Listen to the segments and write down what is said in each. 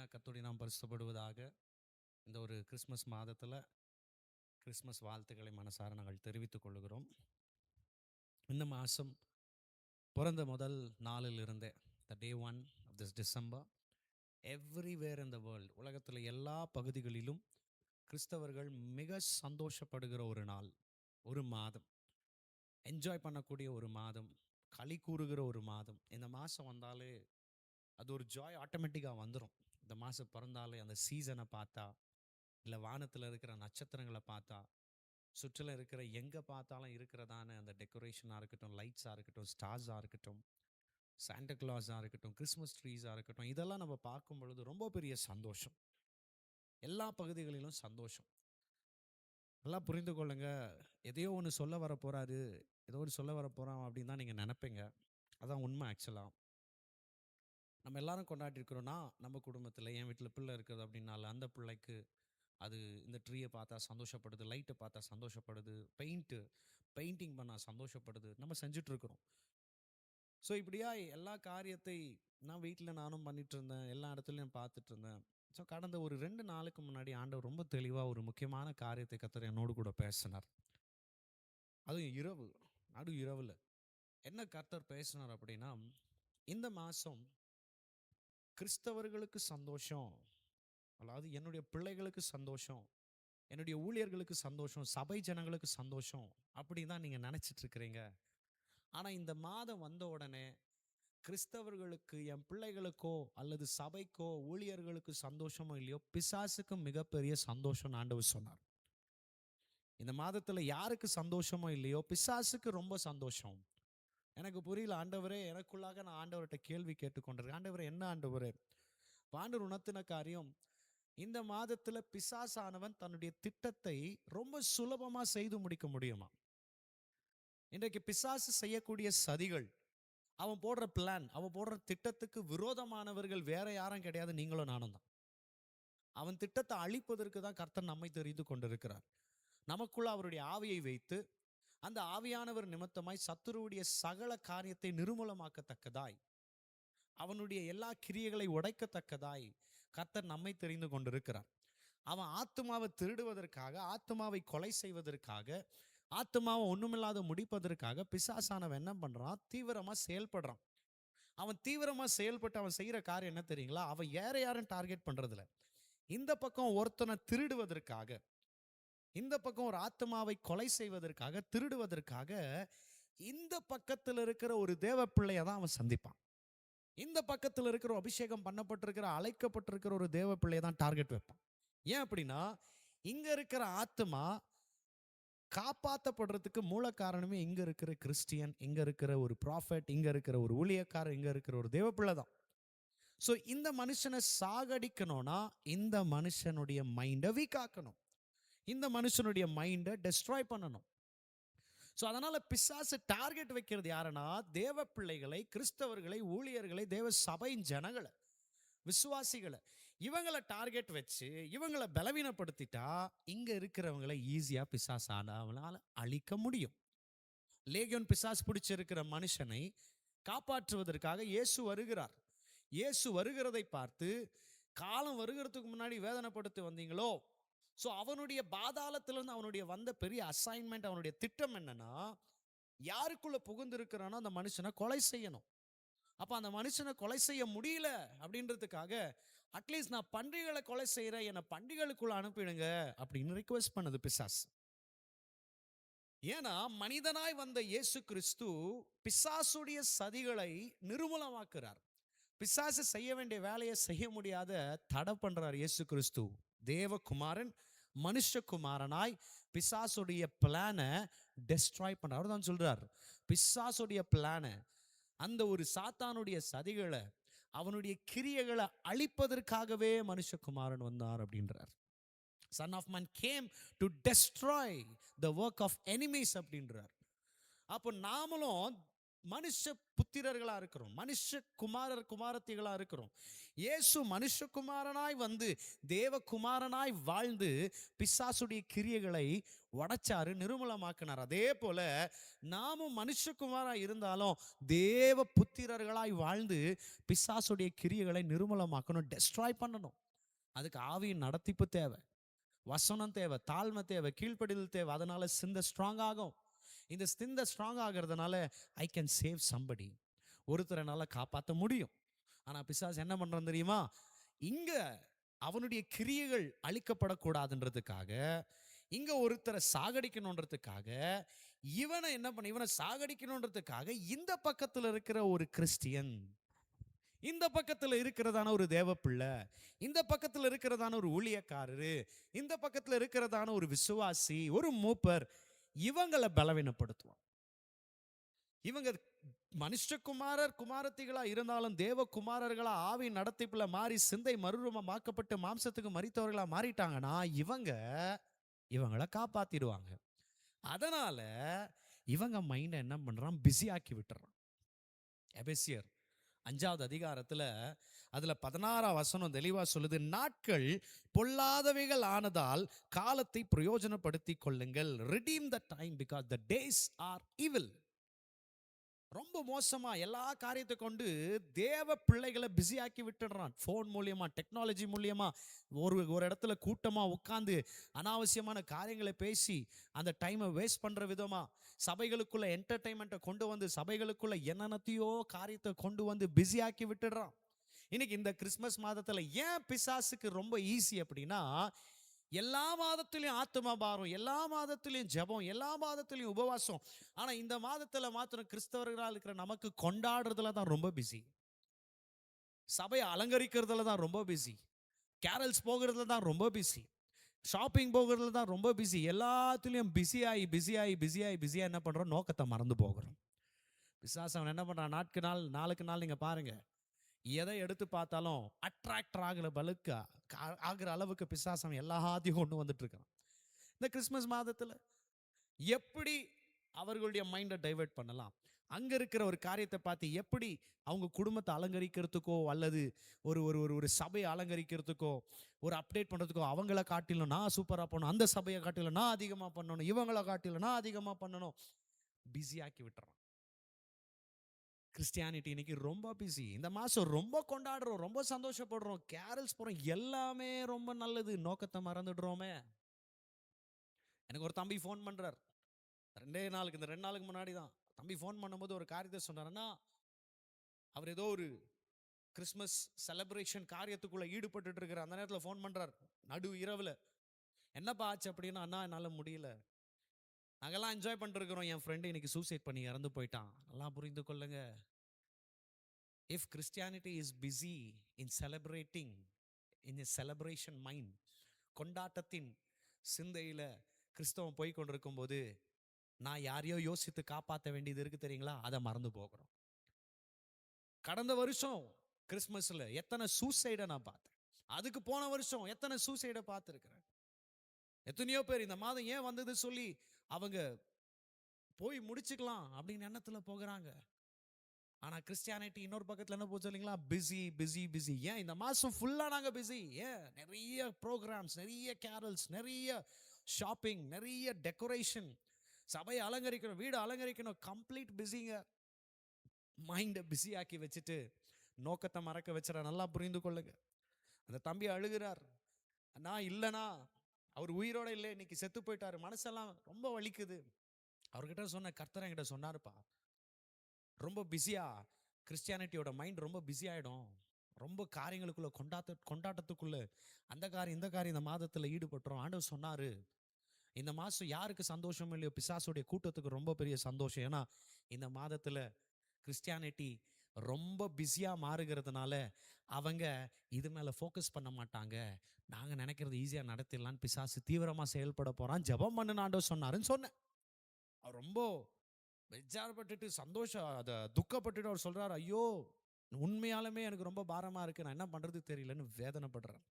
ஹலலுயா கத்தோடி நாம் பரிசுப்படுவதாக இந்த ஒரு கிறிஸ்மஸ் மாதத்தில் கிறிஸ்மஸ் வாழ்த்துக்களை மனசார நாங்கள் தெரிவித்துக் கொள்கிறோம் இந்த மாதம் பிறந்த முதல் நாளில் இருந்தே the day one of this December everywhere in the world உலகத்தில் எல்லா பகுதிகளிலும் கிறிஸ்தவர்கள் மிக சந்தோஷப்படுகிற ஒரு நாள் ஒரு மாதம். என்ஜாய் பண்ணக்கூடிய ஒரு மாதம் களி கூறுகிற ஒரு மாதம். இந்த மாதம் வந்தாலே அது ஒரு ஜாய் ஆட்டோமேட்டிக்காக வந்துடும் இந்த மாதம் பிறந்தாலே அந்த சீசனை பார்த்தா இல்லை வானத்தில் இருக்கிற நட்சத்திரங்களை பார்த்தா சுற்றிலும் இருக்கிற எங்கே பார்த்தாலும் இருக்கிறதான அந்த டெக்கரேஷனாக இருக்கட்டும் லைட்ஸாக இருக்கட்டும் ஸ்டார்ஸாக இருக்கட்டும் சாண்டா கிளாஸாக இருக்கட்டும் கிறிஸ்மஸ் ட்ரீஸாக இருக்கட்டும் இதெல்லாம் நம்ம பார்க்கும் பொழுது ரொம்ப பெரிய சந்தோஷம். எல்லா பகுதிகளிலும் சந்தோஷம். நல்லா புரிந்து கொள்ளுங்க. எதையோ ஒன்று சொல்ல வர போகிறாரு ஏதோ ஒன்று சொல்ல வர போறான் அப்படின்னு தான் நீங்கள் நினைப்பீங்க. அதான் உண்மை ஆக்சுவலாக நம்ம எல்லாரும் கொண்டாடிருக்கிறோன்னா நம்ம குடும்பத்தில் என் வீட்டில் பிள்ளை இருக்குது அப்படின்னால அந்த பிள்ளைக்கு அது இந்த ட்ரீயை பார்த்தா சந்தோஷப்படுது லைட்டை பார்த்தா சந்தோஷப்படுது பெயிண்ட்டு பெயிண்டிங் பண்ணால் சந்தோஷப்படுது நம்ம செஞ்சுட்டு இருக்கிறோம் ஸோ இப்படியா எல்லா காரியத்தை நான் வீட்டில் நானும் பண்ணிட்டு இருந்தேன் எல்லா இடத்துலையும் பார்த்துட்டு இருந்தேன் ஸோ கடந்த ஒரு ரெண்டு நாளுக்கு முன்னாடி ஆண்டவர் ரொம்ப தெளிவாக ஒரு முக்கியமான காரியத்தை கத்தர் என்னோடு கூட பேசினார். அதுவும் இரவு நடு இரவில். என்ன கர்த்தர் பேசினார் அப்படின்னா இந்த மாதம் கிறிஸ்தவர்களுக்கு சந்தோஷம். அதாவது என்னுடைய பிள்ளைகளுக்கு சந்தோஷம். என்னுடைய ஊழியர்களுக்கு சந்தோஷம். சபை ஜனங்களுக்கு சந்தோஷம். அப்படி தான் நீங்கள் நினச்சிட்டு இருக்கிறீங்க. ஆனால் இந்த மாதம் வந்த உடனே கிறிஸ்தவர்களுக்கு என் பிள்ளைகளுக்கோ அல்லது சபைக்கோ ஊழியர்களுக்கு சந்தோஷமோ இல்லையோ பிசாசுக்கு மிகப்பெரிய சந்தோஷம் ஆண்டவர் சொன்னார். இந்த மாதத்தில் யாருக்கு சந்தோஷமோ இல்லையோ பிசாசுக்கு ரொம்ப சந்தோஷம். எனக்கு புரியல ஆண்டவரே எனக்குள்ளாக நான் ஆண்டவர்கிட்ட கேள்வி கேட்டுக்கொண்டிருக்கேன். ஆண்டவரே என்ன ஆண்டவரே? ஆண்டவர் உணர்த்தின காரியம் இந்த மாதத்துல பிசாசானவன் தன்னுடைய திட்டத்தை ரொம்ப சுலபமா செய்து முடிக்க முடியுமா? இன்றைக்கு பிசாசு செய்யக்கூடிய சதிகள் அவன் போடுற பிளான் அவன் போடுற திட்டத்துக்கு விரோதமானவர்கள் வேற யாரும் கிடையாது நீங்களும் நானும் தான். அவன் திட்டத்தை அழிப்பதற்கு தான் கர்த்தன் நம்மை தெரிந்து கொண்டிருக்கிறார். நமக்குள்ள அவருடைய ஆவியை வைத்து அந்த ஆவியானவர் நிமித்தமாய் சத்துருவுடைய சகல காரியத்தை நிர்மூலமாக்கத்தக்கதாய் அவனுடைய எல்லா கிரியைகளை உடைக்கத்தக்கதாய் கர்த்தர் நம்மை தெரிந்து கொண்டிருக்கிறார். அவன் ஆத்மாவை திருடுவதற்காக ஆத்மாவை கொலை செய்வதற்காக ஆத்மாவை ஒண்ணுமில்லாத முடிப்பதற்காக பிசாசானவன் என்ன பண்றான்? தீவிரமா செயல்படுறான். அவன் தீவிரமா செயல்பட்டு அவன் செய்யற காரியம் என்ன தெரியுங்களா? அவன் யார யாரும் டார்கெட் பண்றதில்ல. இந்த பக்கம் ஒருத்தனை திருடுவதற்காக இந்த பக்கம் ஒரு ஆத்மாவை கொலை செய்வதற்காக திருடுவதற்காக இந்த பக்கத்தில் இருக்கிற ஒரு தேவ பிள்ளையை தான் அவன் சந்திப்பான். இந்த பக்கத்தில் இருக்கிற அபிஷேகம் பண்ணப்பட்டிருக்கிற அழைக்கப்பட்டிருக்கிற ஒரு தேவ பிள்ளையை தான் டார்கெட் வைப்பான். ஏன் அப்படின்னா இங்க இருக்கிற ஆத்மா காப்பாற்றப்படுறதுக்கு மூல காரணமே இங்க இருக்கிற கிறிஸ்டியன் இங்க இருக்கிற ஒரு ப்ராஃபட் இங்க இருக்கிற ஒரு ஊழியக்காரர் இங்க இருக்கிற ஒரு தேவப்பிள்ளை தான். ஸோ இந்த மனுஷனை சாகடிக்கணும்னா இந்த மனுஷனுடைய மைண்டை வீக் ஆக்கணும் இந்த மனுஷனுடைய மைண்டை டெஸ்ட்ராய் பண்ணணும். ஸோ அதனால பிசாசு டார்கெட் வைக்கிறது யாருன்னா தேவ பிள்ளைகளை கிறிஸ்தவர்களை ஊழியர்களை தேவ சபையின் ஜனங்களை விசுவாசிகளை. இவங்களை டார்கெட் வச்சு இவங்களை பலவீனப்படுத்திட்டா இங்க இருக்கிறவங்களை ஈஸியா பிசாஸ் அவனால அழிக்க முடியும். லேகியோன் பிசாஸ் பிடிச்சிருக்கிற மனுஷனை காப்பாற்றுவதற்காக இயேசு வருகிறார். இயேசு வருகிறதை பார்த்து காலம் வருகிறதுக்கு முன்னாடி வேதனைப்படுத்தி வந்தீங்களோ? ஸோ அவனுடைய பாதாளத்திலிருந்து அவனுடைய வந்த பெரிய அசைன்மெண்ட் அவனுடைய திட்டம் என்னன்னா யாருக்குள்ள புகுந்திருக்கிறானோ அந்த மனுஷனை கொலை செய்யணும். அப்ப அந்த மனுஷனை கொலை செய்ய முடியல அப்படின்றதுக்காக அட்லீஸ்ட் நான் பன்றிகளை கொலை செய்கிறேன் என்னை பன்றிகளுக்குள்ள அனுப்பிடுங்க அப்படின்னு ரிக்வெஸ்ட் பண்ணது பிசாஸ் ஏன்னா மனிதனாய் வந்த இயேசு கிறிஸ்து பிசாசுடைய சதிகளை நிர்மூலமாக்குறார். பிசாசு செய்ய வேண்டிய வேலையை செய்ய முடியாத தடை பண்றார் இயேசு கிறிஸ்து தேவகுமாரன் மனுஷகுமாரனாய் பிசாசுடைய பிளானை டெஸ்ட்ராய் பண்றார் அவர் தான் சொல்றார். பிசாசுடைய பிளானை அந்த ஒரு சாத்தானுடைய சதிகளை அவனுடைய கிரியைகளை அழிப்பதற்காகவே மனுஷகுமாரன் வந்தார் அப்படின்றார். Son of man came to destroy the work of enemies அப்படின்றார். அப்போ நாமளும் மனுஷ புத்திரர்களா இருக்கிறோம். மனுஷ குமாரர் குமாரத்திகளா இருக்கிறோம். இயேசு மனுஷகுமாரனாய் வந்து தேவகுமாரனாய் வாழ்ந்து பிசாசுடைய கிரியைகளை உடைச்சாரு நிர்மூலமாக்கினார். அதே போல நாமும் மனுஷகுமாரா இருந்தாலும் தேவ புத்திரர்களாய் வாழ்ந்து பிசாசுடைய கிரியைகளை நிர்மூலமாக்கணும் டெஸ்ட்ராய் பண்ணணும். அதுக்கு ஆவியின் நடத்திப்பு தேவை. வசனம் தேவை தாழ்மை தேவை கீழ்ப்படிதல் தேவை. அதனால சிந்த ஸ்ட்ராங் ஆகும். இந்த ஸ்திந்த ஸ்ட்ராங் ஆகிறதுனால ஐ கேன் சேவ் சம்படி ஒருத்தரை காப்பாற்ற முடியும். ஆனால் பிசாஸ் என்ன பண்றான் தெரியுமா? இங்கே அவனுடைய கிரியைகள் அழிக்கப்படக்கூடாதுன்றதுக்காக இங்கே ஒருத்தரை சாகடிக்கணுன்றதுக்காக இவனை என்ன பண்ண இவனை சாகடிக்கணுன்றதுக்காக இந்த பக்கத்தில் இருக்கிற ஒரு கிறிஸ்டியன் இந்த பக்கத்தில் இருக்கிறதான ஒரு தேவப்பிள்ளை இந்த பக்கத்தில் இருக்கிறதான ஒரு ஊழியக்காரரு இந்த பக்கத்தில் இருக்கிறதான ஒரு விசுவாசி ஒரு மூப்பர் இவங்களை பலவீனப்படுத்துவான். இவங்க மனுஷகுமாரர் குமாரத்திகளா இருந்தாலும் தேவ குமாரர்களா ஆவி நடத்திப்புல மாறி சிந்தை மறுரூபமாக்கப்பட்டு மாம்சத்துக்கு மறித்தவர்களா மாறிட்டாங்கன்னா இவங்க இவங்கள காப்பாத்திடுவாங்க. அதனால இவங்க மைண்டை என்ன பண்றான்? பிஸி ஆக்கி விட்டுறான். எபேசியர் அஞ்சாவது அதிகாரத்துல அதுல பதினாறாம் வசனம் தெளிவா சொல்லுது நாட்கள் பொல்லாதவைகள் ஆனதால் காலத்தை பிரயோஜனப்படுத்தி கொள்ளுங்கள். Redeem the time because the days are evil ரொம்ப மோசமா எல்லா காரியத்தை கொண்டு தேவ பிள்ளைகளை பிஸியாக்கி விட்டுடுறான். ஃபோன் மூலியமா டெக்னாலஜி மூலயமா ஒரு ஒரு இடத்துல கூட்டமா உட்காந்து அனாவசியமான காரியங்களை பேசி அந்த டைமை வேஸ்ட் பண்ற விதமா சபைகளுக்குள்ள என்டர்டைன்மெண்ட்டை கொண்டு வந்து சபைகளுக்குள்ள என்னென்னத்தையோ காரியத்தை கொண்டு வந்து பிஸியாக்கி விட்டுடுறான். இன்னைக்கு இந்த கிறிஸ்மஸ் மாதத்துல ஏன் பிசாசுக்கு ரொம்ப ஈஸி அப்படின்னா எல்லா மாதத்துலேயும் ஆத்ம பாரம் எல்லா மாதத்துலேயும் ஜெபம் எல்லா மாதத்துலேயும் உபவாசம். ஆனால் இந்த மாதத்தில் மாத்திரம் கிறிஸ்தவர்களாக இருக்கிற நமக்கு கொண்டாடுறதுல தான் ரொம்ப பிஸி சபையை அலங்கரிக்கிறதுல தான் ரொம்ப பிஸி கேரல்ஸ் போகிறதுல தான் ரொம்ப பிஸி ஷாப்பிங் போகிறதுல தான் ரொம்ப பிஸி எல்லாத்துலேயும் பிஸியாகி பிஸியாகி பிஸியாகி பிஸியாக என்ன பண்ணுறோம் நோக்கத்தை மறந்து போகிறோம். விசாசம் என்ன பண்ணுறான் நாட்கு நாள் நாளுக்கு நாள் நீங்கள் பாருங்கள் எதை எடுத்து பார்த்தாலும் அட்ராக்டர் ஆகிற பலுக்கு ஆகிற அளவுக்கு பிசாசம் எல்லாத்தையும் கொண்டு வந்துட்டு இருக்கிறான் இந்த கிறிஸ்மஸ் மாதத்தில் எப்படி அவர்களுடைய மைண்டை டைவர்ட் பண்ணலாம்? அங்க இருக்கிற ஒரு காரியத்தை பார்த்து எப்படி அவங்க குடும்பத்தை அலங்கரிக்கிறதுக்கோ அல்லது ஒரு ஒரு ஒரு ஒரு சபையை அலங்கரிக்கிறதுக்கோ ஒரு அப்டேட் பண்ணுறதுக்கோ அவங்கள காட்டிலும் நான் சூப்பராக பண்ணணும் அந்த சபையை காட்டிலும் நான் அதிகமாக பண்ணணும் இவங்கள காட்டிலும் நான் அதிகமாக பண்ணணும் பிஸியாக்கி விட்டுறோம் விட்டுறான். கிறிஸ்டியானிட்டி இன்னைக்கு ரொம்ப பிஸி இந்த மாதம் ரொம்ப கொண்டாடுறோம் ரொம்ப சந்தோஷப்படுறோம். கேரல்ஸ் போகிறோம் எல்லாமே ரொம்ப நல்லது. நோக்கத்தை மறந்துடுறோமே. எனக்கு ஒரு தம்பி ஃபோன் பண்ணுறார் ரெண்டே நாளுக்கு இந்த ரெண்டு நாளுக்கு முன்னாடி தான். தம்பி ஃபோன் பண்ணும்போது ஒரு காரியத்தை சொன்னார்ன்னா அவர் ஏதோ ஒரு கிறிஸ்மஸ் செலப்ரேஷன் காரியத்துக்குள்ளே ஈடுபட்டுட்டு இருக்கிற அந்த நேரத்தில் ஃபோன் பண்ணுறார் நடு இரவில். என்னப்பா ஆச்சு? அப்படின்னா அண்ணா என்னால் முடியல. நாங்கெல்லாம் என்ஜாய் பண்ணிட்டு என் ஃப்ரெண்டு இன்னைக்கு சூசைட் பண்ணி இறந்து போயிட்டான். நல்லா புரிந்து கொள்ளுங்க. If Christianity is busy in celebrating in a celebration mind கொண்டாட்டத்தின் சிந்தையில கிறிஸ்தவம் போய் கொண்டிருக்கும் போது நான் யாரையோ யோசித்து காப்பாற்ற வேண்டியது இருக்கு தெரியுங்களா? அதை மறந்து போகிறோம். கடந்த வருஷம் கிறிஸ்மஸில் எத்தனை சூசைடை நான் பார்த்தேன். அதுக்கு போன வருஷம் எத்தனை சூசைடை பார்த்துருக்குறேன்? எத்தனையோ பேர் இந்த மாதம் ஏன் வந்தது சொல்லி அவங்க போய் முடிச்சுக்கலாம் அப்படின்னு எண்ணத்துல போகிறாங்க. ஆனா கிறிஸ்டியானிட்டி இன்னொரு பக்கத்துல என்ன போச்சு இல்லைங்களா? பிஸி பிஸி பிஸி ஏன்? இந்த மாசம் ஃபுல்லா நாங்க பிஸி ஏன்? நிறைய ப்ரோக்ராம்ஸ் நிறைய கேரல்ஸ் நிறைய ஷாப்பிங் நிறைய டெக்கரேஷன் சபையை அலங்கரிக்கணும் வீடு அலங்கரிக்கணும். கம்ப்ளீட் பிஸிங்க மைண்டை பிஸி ஆக்கி வச்சுட்டு நோக்கத்தை மறக்க வச்சுற நல்லா புரிந்து கொள்ளுங்க. அந்த தம்பி அழுகிறார். நான் இல்லைனா அவர் உயிரோட இல்லை இன்னைக்கு செத்து போயிட்டாரு. மனசெல்லாம் ரொம்ப வலிக்குது. அவர்கிட்ட சொன்ன கர்த்தர் என்கிட்ட சொன்னாருப்பா ரொம்ப பிஸியா? கிறிஸ்டியானிட்டியோட மைண்ட் ரொம்ப பிஸி ஆயிடும். ரொம்ப காரியங்களுக்குள்ள கொண்டாட்ட கொண்டாட்டத்துக்குள்ள அந்த காரியம் இந்த காரியம் இந்த மாதத்துல ஈடுபட்டுரும். ஆண்டவர் சொன்னாரு இந்த மாதம் யாருக்கு சந்தோஷம் இல்லையோ? பிசாசுடைய கூட்டத்துக்கு ரொம்ப பெரிய சந்தோஷம். ஏன்னா இந்த மாதத்தில் கிறிஸ்டியானிட்டி ரொம்ப பிஸியாக மாறுகிறதுனால அவங்க இது மேலே ஃபோக்கஸ் பண்ண மாட்டாங்க. நாங்கள் நினைக்கிறது ஈஸியாக நடத்திடலான்னு பிசாசு தீவிரமாக செயல்பட போகிறான் ஜெபம் பண்ணு நான்டோ சொன்னாருன்னு சொன்னேன். அவர் ரொம்ப பெஜாரப்பட்டுட்டு சந்தோஷம் அதை துக்கப்பட்டுட்டு அவர் சொல்கிறார் ஐயோ உண்மையாலுமே எனக்கு ரொம்ப பாரமாக இருக்குது நான் என்ன பண்ணுறது தெரியலன்னு வேதனைப்படுறேன்.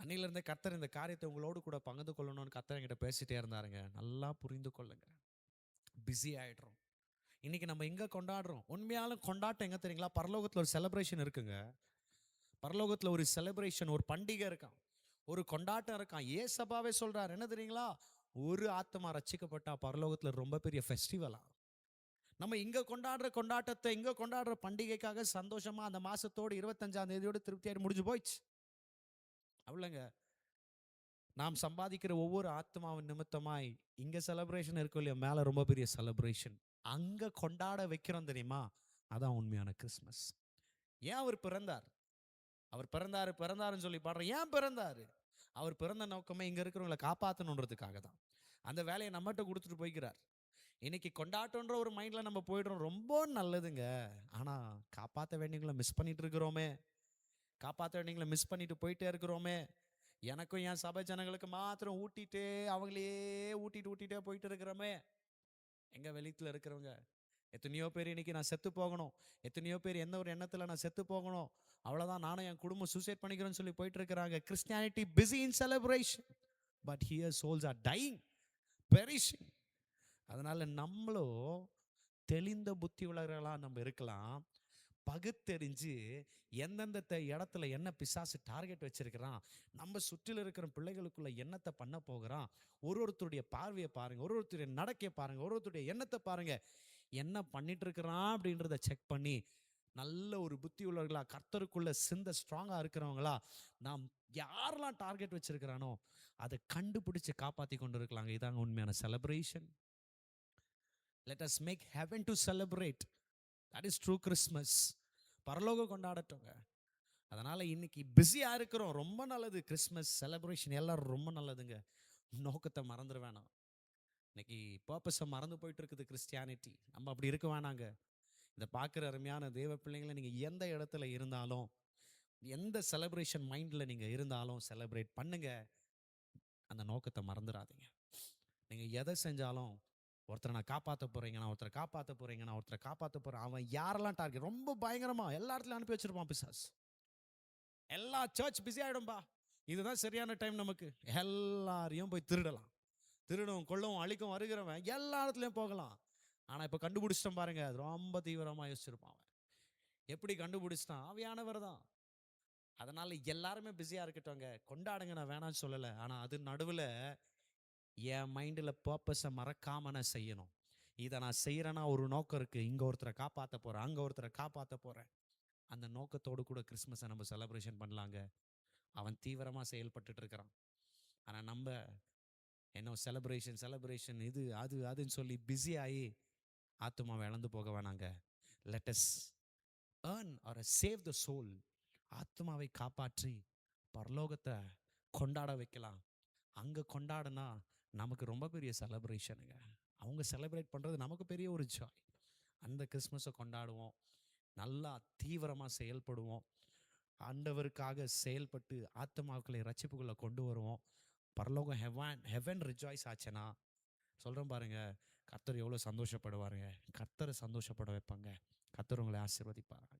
அன்னையிலேருந்தே கர்த்தர் இந்த காரியத்தை உங்களோடு கூட பகிர்ந்து கொள்ளணும்னு கர்த்தர் என்கிட்ட பேசிட்டே இருந்தாருங்க. நல்லா புரிந்து கொள்ளுங்க. பிஸி ஆயிடுறோம். இன்றைக்கி நம்ம எங்கே கொண்டாடுறோம்? உண்மையாலும் கொண்டாட்டம் எங்கே தெரியுங்களா? பரலோகத்தில் ஒரு செலப்ரேஷன் இருக்குங்க. பரலோகத்தில் ஒரு செலப்ரேஷன் ஒரு பண்டிகை இருக்கான் ஒரு கொண்டாட்டம் இருக்கான் ஏ சபாவே சொல்கிறார் என்ன தெரியுங்களா? ஒரு ஆத்மா ரட்சிக்கப்பட்டா பரலோகத்தில் ரொம்ப பெரிய ஃபெஸ்டிவலா நம்ம இங்கே கொண்டாடுற கொண்டாட்டத்தை இங்கே கொண்டாடுற பண்டிகைக்காக சந்தோஷமாக அந்த மாதத்தோடு இருபத்தஞ்சாம் தேதியோடு திருப்தியாகி முடிஞ்சு போயிடுச்சு. அவ்வளோங்க. நாம் சம்பாதிக்கிற ஒவ்வொரு ஆத்மாவின் நிமித்தமாய் இங்கே செலப்ரேஷன் இருக்கும் இல்லையா மேலே ரொம்ப பெரிய செலப்ரேஷன் அங்க கொண்டாட வைக்கிறோம் தெரியுமா? அதான் உண்மையான கிறிஸ்மஸ். ஏன் அவர் பிறந்தார்? அவர் பிறந்தாரு பிறந்தாருன்னு சொல்லி பாடுறோம் ஏன் பிறந்தாரு? அவர் பிறந்த நோக்கமே இங்க இருக்கிறவங்களை காப்பாற்றணுன்றதுக்காக தான். அந்த வேலையை நம்மகிட்ட கொடுத்துட்டு போய்க்கிறார். இன்னைக்கு கொண்டாட்டம்ன்ற ஒரு மைண்ட்ல நம்ம போயிடுறோம். ரொம்ப நல்லதுங்க. ஆனா காப்பாற்ற வேண்டியவங்களை மிஸ் பண்ணிட்டு இருக்கிறோமே. காப்பாற்ற வேண்டியவங்களை மிஸ் பண்ணிட்டு போயிட்டே இருக்கிறோமே. எனக்கும் என் சபை ஜனங்களுக்கு மாத்திரம் ஊட்டிட்டு அவங்களே ஊட்டிட்டு ஊட்டிட்டே போயிட்டு இருக்கிறோமே. எங்கள் வெளியத்தில் இருக்கிறவங்க? எத்தனையோ பேர் இன்னைக்கு நான் செத்து போகணும். எத்தனையோ பேர் எந்த ஒரு எண்ணத்தில் நான் செத்து போகணும். அவ்வளோதான் நானும் என் குடும்பம் சூசைட் பண்ணிக்கிறேன்னு சொல்லி போயிட்டு இருக்கிறாங்க. Christianity busy in celebration but here souls are dying perishing அதனால் நம்மளும் தெளிந்த புத்தி உலகர்களாக நம்ம இருக்கலாம். பகுத்தெறிஞ்சு எந்தெந்த இடத்துல என்ன பிசாசு டார்கெட் வச்சிருக்கிறான் நம்ம சுற்றில இருக்கிற பிள்ளைகளுக்குள்ள எண்ணத்தை பண்ண போகிறான் ஒரு ஒருத்தருடைய பார்வையை பாருங்க ஒரு ஒருத்தருடைய நடக்கையை பாருங்க ஒரு ஒருத்தருடைய எண்ணத்தை பாருங்க. என்ன பண்ணிட்டு இருக்கிறான் அப்படின்றத செக் பண்ணி நல்ல ஒரு புத்தி உள்ளவர்களா கர்த்தருக்குள்ள சிந்த ஸ்ட்ராங்கா இருக்கிறவங்களா நாம் யாரெல்லாம் டார்கெட் வச்சிருக்கிறானோ அதை கண்டுபிடிச்சு காப்பாத்தி கொண்டு இருக்கலாங்க இதாங்க உண்மையான celebration let us make heaven to celebrate that is true Christmas பரலோகம் கொண்டாடட்டுங்க. அதனால் இன்னைக்கு பிஸியாக இருக்கிறோம். ரொம்ப நல்லது. கிறிஸ்மஸ் செலப்ரேஷன் எல்லோரும் ரொம்ப நல்லதுங்க. நோக்கத்தை மறந்துட வேணாம். இன்னைக்கு பர்பஸை மறந்து போயிட்டு இருக்குது கிறிஸ்டியானிட்டி நம்ம அப்படி இருக்க வேணாங்க. இதை பார்க்குற அருமையான தேவ பிள்ளைங்களை நீங்கள் எந்த இடத்துல இருந்தாலும் எந்த செலப்ரேஷன் மைண்டில் நீங்கள் இருந்தாலும் செலப்ரேட் பண்ணுங்கள் அந்த நோக்கத்தை மறந்துடாதீங்க. நீங்கள் எதை செஞ்சாலும் ஒருத்தரை நான் காப்பாற்ற போகிறீங்கண்ணா ஒருத்தரை காப்பாற்ற போகிறீங்கண்ணா ஒருத்தரை காப்பாற்ற போகிறேன் அவன் யாரெல்லாம் டார்கெட் ரொம்ப பயங்கரமா எல்லா இடத்துலையும் அனுப்பி வச்சிருப்பான் பிசாஸ். எல்லா சர்ச் பிஸி ஆகிடும்பா இதுதான் சரியான டைம் நமக்கு. எல்லாரையும் போய் திருடலாம். திருடவும் கொள்ளவும் அழிக்கவும் வருகிறவன் எல்லா இடத்துலையும் போகலாம். ஆனால் இப்போ கண்டுபிடிச்சிட்டோம் பாருங்க. அது ரொம்ப தீவிரமாக யோசிச்சிருப்பான் அவன். எப்படி கண்டுபிடிச்சிட்டான்? அவையானவர் தான். அதனால் எல்லாருமே பிஸியாக இருக்கட்டும்ங்க. கொண்டாடுங்க நான் வேணாம்னு சொல்லலை. ஆனால் அது நடுவுல என் மைண்டில் பர்பஸை மறக்காம நான் செய்யணும். இதை நான் செய்கிறேன்னா ஒரு நோக்கம் இருக்குது இங்கே ஒருத்தரை காப்பாற்ற போகிறேன் அங்கே ஒருத்தரை காப்பாற்ற போகிறேன் அந்த நோக்கத்தோடு கூட கிறிஸ்மஸை நம்ம செலப்ரேஷன் பண்ணலாங்க. அவன் தீவிரமாக செயல்பட்டுட்டு இருக்கிறான். ஆனால் நம்ம என்ன செலப்ரேஷன் செலப்ரேஷன் இது அது அதுன்னு சொல்லி பிஸி ஆகி ஆத்துமாவை இழந்து போக வேணாங்க. Let's earn or save the soul ஆத்மாவை காப்பாற்றி பரலோகத்தை கொண்டாட வைக்கலாம். அங்கே கொண்டாடினா நமக்கு ரொம்ப பெரிய செலப்ரேஷனுங்க அவங்க செலிப்ரேட் பண்ணுறது நமக்கு பெரிய ஒரு ஜாய் அந்த கிறிஸ்மஸை கொண்டாடுவோம். நல்லா தீவிரமாக செயல்படுவோம். ஆண்டவருக்காக செயல்பட்டு ஆத்மாக்களை ரட்சிப்புக்குள்ளே கொண்டு வருவோம். பரலோகம் ஹெவன் ஹெவன் ரிஜாய்ஸ் ஆச்சுன்னா சொல்கிறேன் பாருங்கள் கர்த்தர் எவ்வளோ சந்தோஷப்படுவாருங்க. கர்த்தரை சந்தோஷப்பட வைப்பாங்க. கர்த்தர் உங்களை ஆசீர்வதிப்பாருங்க.